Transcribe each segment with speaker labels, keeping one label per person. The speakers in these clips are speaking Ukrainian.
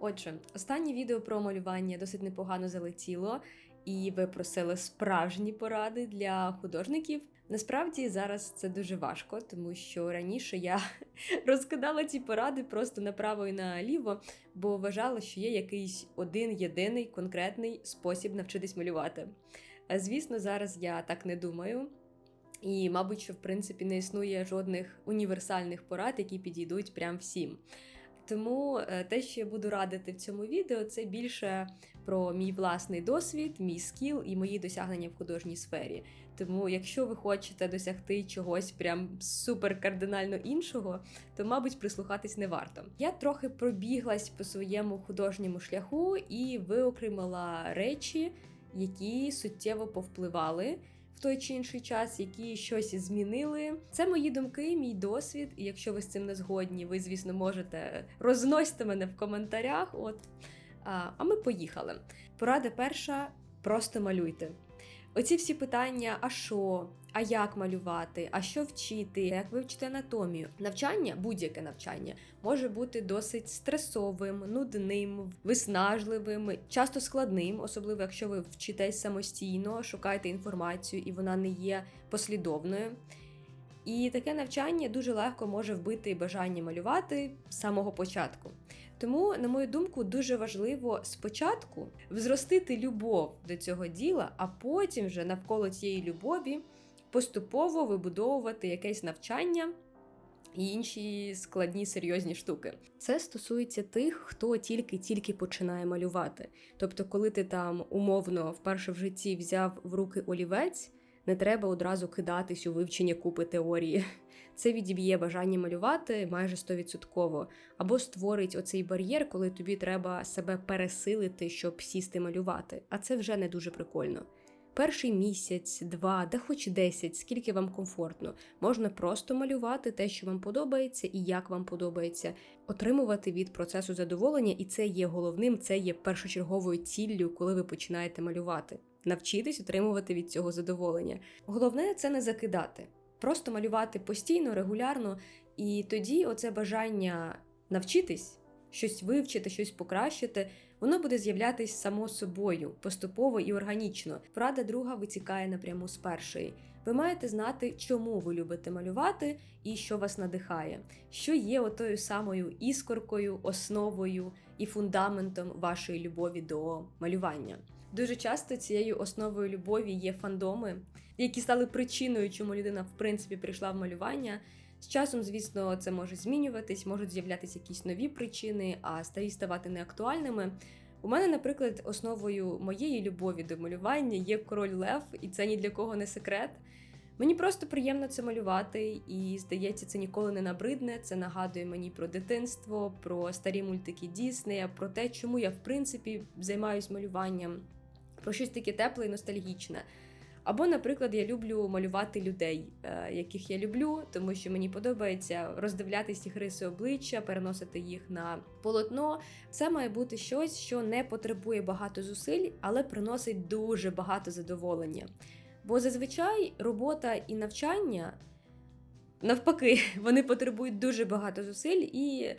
Speaker 1: Отже, останнє відео про малювання досить непогано залетіло, і ви просили справжні поради для художників. Насправді зараз це дуже важко, тому що раніше я розкидала ці поради просто направо і наліво, бо вважала, що є якийсь один єдиний конкретний спосіб навчитись малювати. Звісно, зараз я так не думаю. І, мабуть, що в принципі не існує жодних універсальних порад, які підійдуть прям всім. Тому е, те, що я буду радити в цьому відео, це більше про мій власний досвід, мій скіл і мої досягнення в художній сфері. Тому, якщо ви хочете досягти чогось прям супер кардинально іншого, то, мабуть, прислухатись не варто. Я трохи пробіглась по своєму художньому шляху і виокремила речі, які суттєво повпливали в той чи інший час, які щось змінили. Це мої думки, мій досвід. І якщо ви з цим не згодні, ви, звісно, можете розносити мене в коментарях. От а, ми поїхали. Порада перша: просто малюйте. Оці всі питання: а що, а як малювати, а що вчити, як вивчити анатомію. Навчання, будь-яке навчання, може бути досить стресовим, нудним, виснажливим, часто складним, особливо якщо ви вчитесь самостійно, шукаєте інформацію і вона не є послідовною. І таке навчання дуже легко може вбити бажання малювати з самого початку. Тому, на мою думку, дуже важливо спочатку взростити любов до цього діла, а потім вже навколо цієї любові поступово вибудовувати якесь навчання і інші складні серйозні штуки. Це стосується тих, хто тільки-тільки починає малювати. Тобто, коли ти там умовно вперше в житті взяв в руки олівець. Не треба одразу кидатись у вивчення купи теорії. Це відіб'є бажання малювати майже 100%. Або створить оцей бар'єр, коли тобі треба себе пересилити, щоб сісти малювати. А це вже не дуже прикольно. Перший місяць, два, да хоч десять, скільки вам комфортно, можна просто малювати те, що вам подобається, і як вам подобається, отримувати від процесу задоволення, і це є головним, це є першочерговою ціллю, коли ви починаєте малювати. Навчитись отримувати від цього задоволення. Головне це не закидати, просто малювати постійно, регулярно, і тоді оце бажання навчитись, щось вивчити, щось покращити, воно буде з'являтись само собою, поступово і органічно. Порада друга витікає напряму з першої. Ви маєте знати, чому ви любите малювати і що вас надихає, що є отою самою іскоркою, основою і фундаментом вашої любові до малювання. Дуже часто цією основою любові є фандоми, які стали причиною, чому людина в принципі прийшла в малювання. З часом, звісно, це може змінюватись, можуть з'являтися якісь нові причини, а старі ставати неактуальними. У мене, наприклад, основою моєї любові до малювання є король Лев, і це ні для кого не секрет. Мені просто приємно це малювати, і здається, це ніколи не набридне. Це нагадує мені про дитинство, про старі мультики Діснея, про те, чому я в принципі займаюсь малюванням, про щось таке тепле і ностальгічне. Або, наприклад, я люблю малювати людей, е, яких я люблю, тому що мені подобається роздивлятись їх риси обличчя, переносити їх на полотно. Це має бути щось, що не потребує багато зусиль, але приносить дуже багато задоволення. Бо зазвичай робота і навчання навпаки, вони потребують дуже багато зусиль і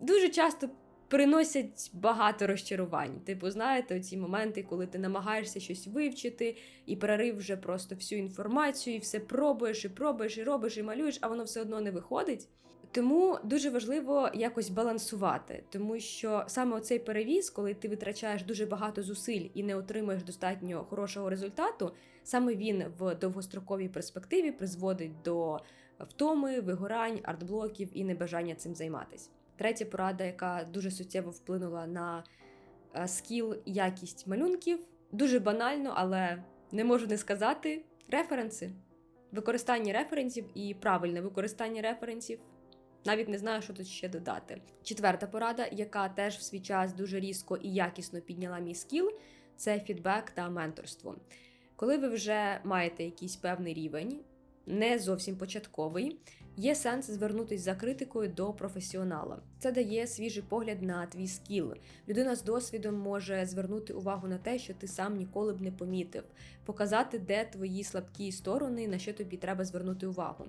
Speaker 1: дуже часто приносять багато розчарувань. Типу, знаєте, ці моменти, коли ти намагаєшся щось вивчити, і перерив вже просто всю інформацію, і все пробуєш, і пробуєш, і робиш, і малюєш, а воно все одно не виходить. Тому дуже важливо якось балансувати, тому що саме оцей перевіз, коли ти витрачаєш дуже багато зусиль і не отримуєш достатньо хорошого результату, саме він в довгостроковій перспективі призводить до втоми, вигорань, артблоків і небажання цим займатися. Третя порада, яка дуже суттєво вплинула на е, скіл, якість малюнків, дуже банально, але не можу не сказати: референси. Використання референсів і правильне використання референсів. Навіть не знаю, що тут ще додати. Четверта порада, яка теж в свій час дуже різко і якісно підняла мій скіл, це фідбек та менторство. Коли ви вже маєте якийсь певний рівень, не зовсім початковий, є сенс звернутися за критикою до професіонала. Це дає свіжий погляд на твій скіл. Людина з досвідом може звернути увагу на те, що ти сам ніколи б не помітив, показати, де твої слабкі сторони, на що тобі треба звернути увагу.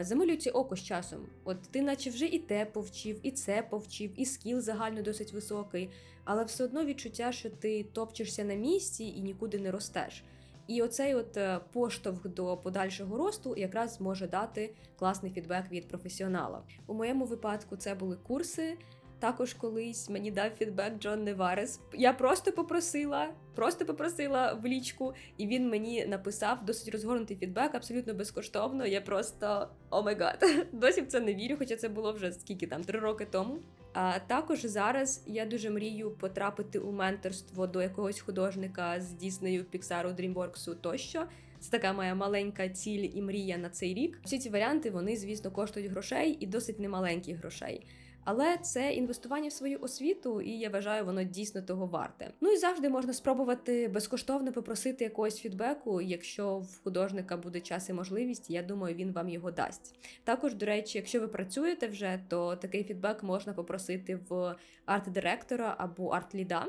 Speaker 1: Замилюється око з часом. От ти, наче вже і те повчив, і це повчив, і скіл загально досить високий, але все одно відчуття, що ти топчешся на місці і нікуди не ростеш. І оцей от е, поштовх до подальшого росту якраз може дати класний фідбек від професіонала. У моєму випадку це були курси. Також колись мені дав фідбек Джон Неварес. Я просто попросила, просто попросила в лічку, і він мені написав досить розгорнутий фідбек, абсолютно безкоштовно. Я просто о май гад, досі в це не вірю, хоча це було вже скільки там три роки тому. А також зараз я дуже мрію потрапити у менторство до якогось художника з Діснею, Піксару, Дрімворксу тощо. Це така моя маленька ціль і мрія на цей рік. Всі ці варіанти вони, звісно, коштують грошей і досить немаленьких грошей. Але це інвестування в свою освіту, і я вважаю, воно дійсно того варте. Ну і завжди можна спробувати безкоштовно попросити якогось фідбеку, якщо в художника буде час і можливість, я думаю, він вам його дасть. Також, до речі, якщо ви працюєте вже, то такий фідбек можна попросити в арт-директора або арт-ліда.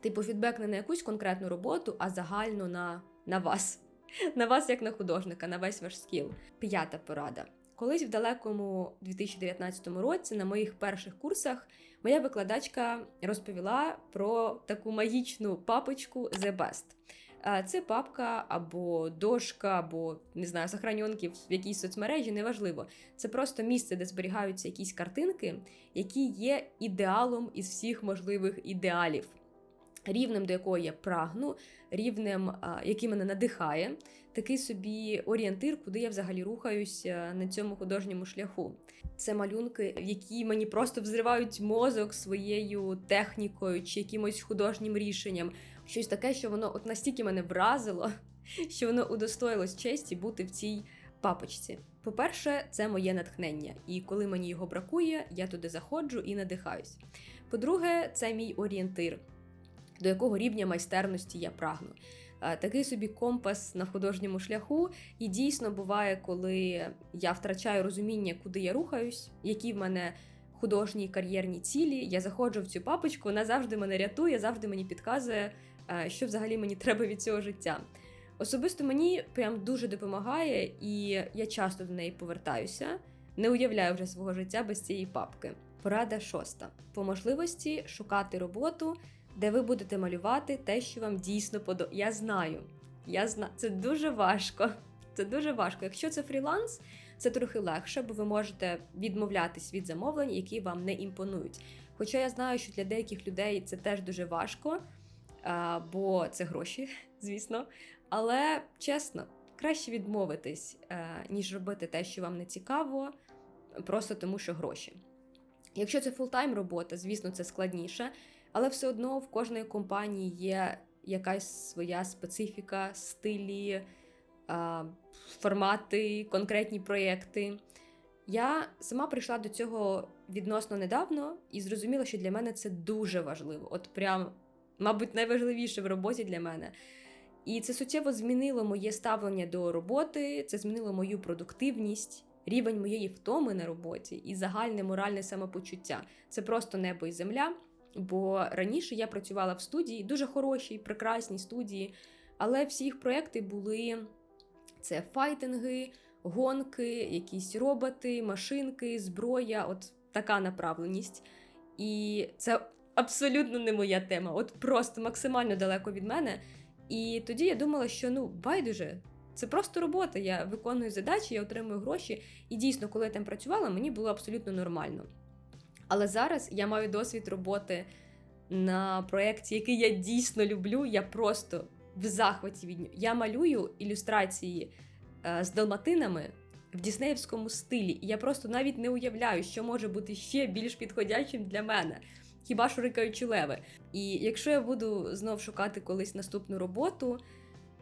Speaker 1: Типу, фідбек не на якусь конкретну роботу, а загально на, на вас. На вас, як на художника, на весь ваш скіл. П'ята порада. Колись в далекому 2019 році на моїх перших курсах моя викладачка розповіла про таку магічну папочку The Best. Це папка або дошка, або не знаю, сохраньонки в якійсь соцмережі, неважливо. Це просто місце, де зберігаються якісь картинки, які є ідеалом із всіх можливих ідеалів. Рівнем, до якого я прагну, рівнем, який мене надихає, такий собі орієнтир, куди я взагалі рухаюся на цьому художньому шляху. Це малюнки, які мені просто взривають мозок своєю технікою чи якимось художнім рішенням. Щось таке, що воно от настільки мене вразило, що воно удостоїлось честі бути в цій папочці. По-перше, це моє натхнення, і коли мені його бракує, я туди заходжу і надихаюсь. По-друге, це мій орієнтир до якого рівня майстерності я прагну. Е, Такий собі компас на художньому шляху, і дійсно буває, коли я втрачаю розуміння, куди я рухаюсь, які в мене художні кар'єрні цілі. Я заходжу в цю папочку, вона завжди мене рятує, завжди мені підказує, е, що взагалі мені треба від цього життя. Особисто мені прям дуже допомагає, і я часто до неї повертаюся. Не уявляю вже свого життя без цієї папки. Порада шоста: по можливості шукати роботу, де ви будете малювати те, що вам дійсно подобається. Я знаю, я знаю, це дуже важко. Це дуже важко. Якщо це фріланс, це трохи легше, бо ви можете відмовлятись від замовлень, які вам не імпонують. Хоча я знаю, що для деяких людей це теж дуже важко, бо це гроші, звісно. Але чесно, краще відмовитись, е, ніж робити те, що вам не цікаво, просто тому що гроші. Якщо це фултайм робота, звісно, це складніше, але все одно в кожної компанії є якась своя специфіка, стилі, формати, конкретні проєкти. Я сама прийшла до цього відносно недавно і зрозуміла, що для мене це дуже важливо. От прям, мабуть, найважливіше в роботі для мене. І це суттєво змінило моє ставлення до роботи, це змінило мою продуктивність, рівень моєї втоми на роботі і загальне моральне самопочуття. Це просто небо і земля. Бо раніше я працювала в студії, дуже хорошій, прекрасній студії, але всі їх проекти були це файтинги, гонки, якісь роботи, машинки, зброя, от така направленість. І це абсолютно не моя тема, от просто максимально далеко від мене. І тоді я думала, що ну байдуже, це просто робота. Я виконую задачі, я отримую гроші. І дійсно, коли я там працювала, мені було абсолютно нормально. Але зараз я маю досвід роботи на проєкті, який я дійсно люблю. Я просто в захваті від нього. Я малюю ілюстрації е, з далматинами в діснеївському стилі. І я просто навіть не уявляю, що може бути ще більш підходячим для мене. Хіба що рикаючі леви. І якщо я буду знов шукати колись наступну роботу,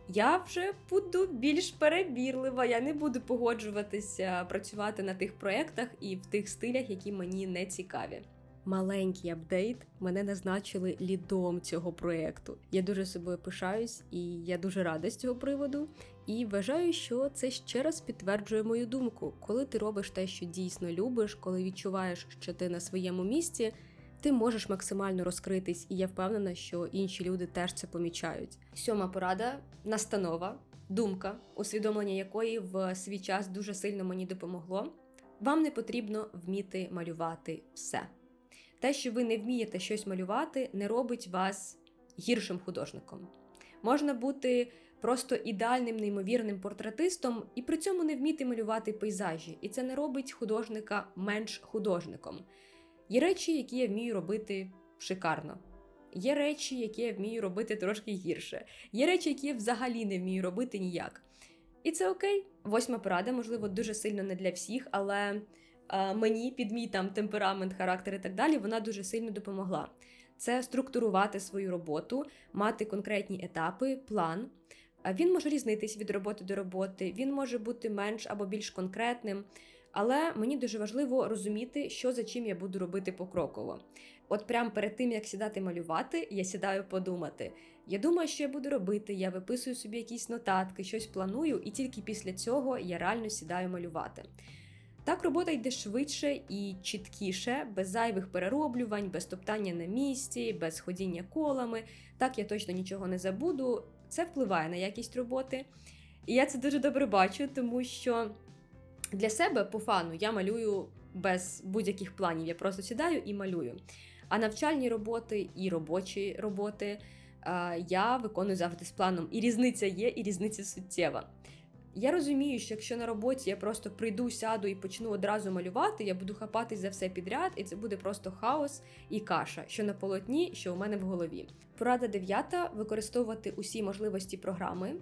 Speaker 1: я вже буду більш перебірлива. Я не буду погоджуватися працювати на тих проєктах і в тих стилях, які мені не цікаві. Маленький апдейт мене назначили лідом цього проєкту. Я дуже собою пишаюсь і я дуже рада з цього приводу. І вважаю, що це ще раз підтверджує мою думку. Коли ти робиш те, що дійсно любиш, коли відчуваєш, що ти на своєму місці, ти можеш максимально розкритись, і я впевнена, що інші люди теж це помічають. Сьома порада настанова. думка, усвідомлення якої в свій час дуже сильно мені допомогло. Вам не потрібно вміти малювати все. Те, що ви не вмієте щось малювати, не робить вас гіршим художником. Можна бути просто ідеальним, неймовірним портретистом і при цьому не вміти малювати пейзажі. І це не робить художника менш художником. Є речі, які я вмію робити шикарно. Є речі, які я вмію робити трошки гірше. Є речі, які я взагалі не вмію робити ніяк. І це окей. Восьма порада, можливо, дуже сильно не для всіх, але е, мені під мій там темперамент, характер і так далі, вона дуже сильно допомогла. Це структурувати свою роботу, мати конкретні етапи, план. Він може різнитись від роботи до роботи, він може бути менш або більш конкретним. Але мені дуже важливо розуміти, що за чим я буду робити покроково. От прямо перед тим, як сідати малювати, я сідаю подумати. Я думаю, що я буду робити, я виписую собі якісь нотатки, щось планую, і тільки після цього я реально сідаю малювати. Так робота йде швидше і чіткіше, без зайвих перероблювань, без топтання на місці, без ходіння колами. Так я точно нічого не забуду. Це впливає на якість роботи. І я це дуже добре бачу, тому що для себе по фану я малюю без будь-яких планів. Я просто сідаю і малюю. А навчальні роботи і робочі роботи е, я виконую завжди з планом. І різниця є, і різниця суттєва. Я розумію, що якщо на роботі я просто прийду, сяду і почну одразу малювати, я буду хапатись за все підряд, і це буде просто хаос і каша, що на полотні, що у мене в голові. Порада дев'ята використовувати усі можливості програми,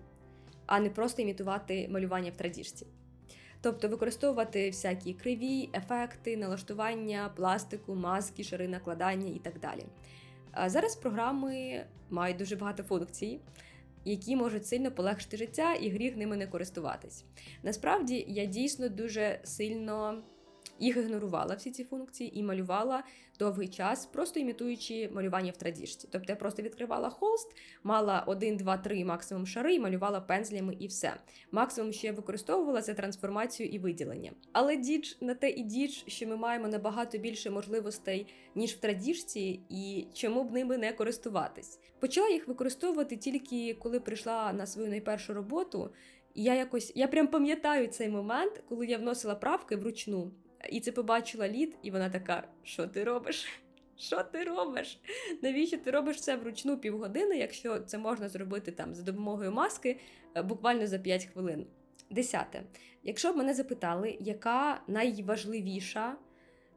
Speaker 1: а не просто імітувати малювання в традіжці. Тобто використовувати всякі криві, ефекти, налаштування, пластику, маски, шари накладання і так далі. Зараз програми мають дуже багато функцій, які можуть сильно полегшити життя і гріх ними не користуватись. Насправді я дійсно дуже сильно їх ігнорувала всі ці функції і малювала довгий час, просто імітуючи малювання в традіжці. Тобто я просто відкривала холст, мала один, два, три максимум шари, і малювала пензлями і все. Максимум, що я використовувала, це трансформацію і виділення. Але діч на те і діч, що ми маємо набагато більше можливостей, ніж в традіжці, і чому б ними не користуватись. Почала їх використовувати тільки коли прийшла на свою найпершу роботу. Я якось я прям пам'ятаю цей момент, коли я вносила правки вручну. І це побачила лід, і вона така: що ти робиш? Що ти робиш? Навіщо ти робиш це вручну півгодини, якщо це можна зробити там за допомогою маски е, буквально за 5 хвилин? Десяте. Якщо б мене запитали, яка найважливіша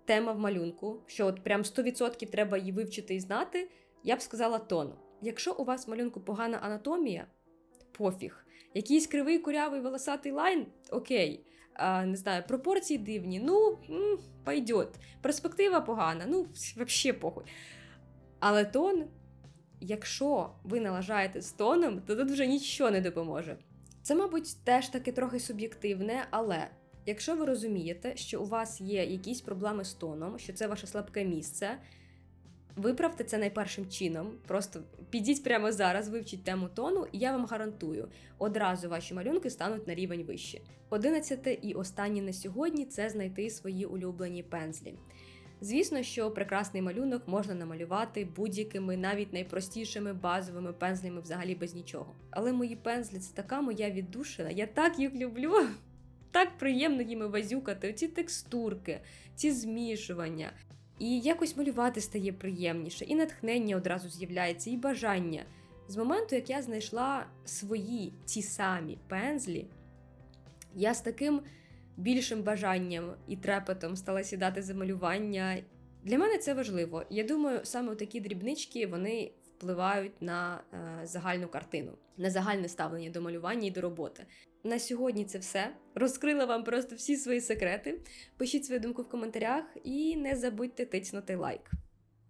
Speaker 1: тема в малюнку, що от прям 100% треба її вивчити і знати, я б сказала тон. Якщо у вас в малюнку погана анатомія, пофіг. Якийсь кривий курявий волосатий лайн, окей не знаю, пропорції дивні, ну, м, пойдет. Перспектива погана, ну, взагалі похуй. Але тон, якщо ви налажаєте з тоном, то тут вже нічого не допоможе. Це, мабуть, теж таки трохи суб'єктивне, але якщо ви розумієте, що у вас є якісь проблеми з тоном, що це ваше слабке місце. Виправте це найпершим чином. Просто підіть прямо зараз, вивчіть тему тону, і я вам гарантую, одразу ваші малюнки стануть на рівень вище. Одинадцяте і останнє на сьогодні це знайти свої улюблені пензлі. Звісно, що прекрасний малюнок можна намалювати будь-якими, навіть найпростішими базовими пензлями, взагалі без нічого. Але мої пензлі це така моя віддушина, я так їх люблю. Так приємно їми вазюкати, оці текстурки, ці змішування. І якось малювати стає приємніше, і натхнення одразу з'являється, і бажання. З моменту, як я знайшла свої ті самі пензлі, я з таким більшим бажанням і трепетом стала сідати за малювання. Для мене це важливо. Я думаю, саме такі дрібнички вони впливають на е, загальну картину, на загальне ставлення до малювання і до роботи. На сьогодні це все. Розкрила вам просто всі свої секрети. Пишіть свою думку в коментарях і не забудьте тиснути лайк.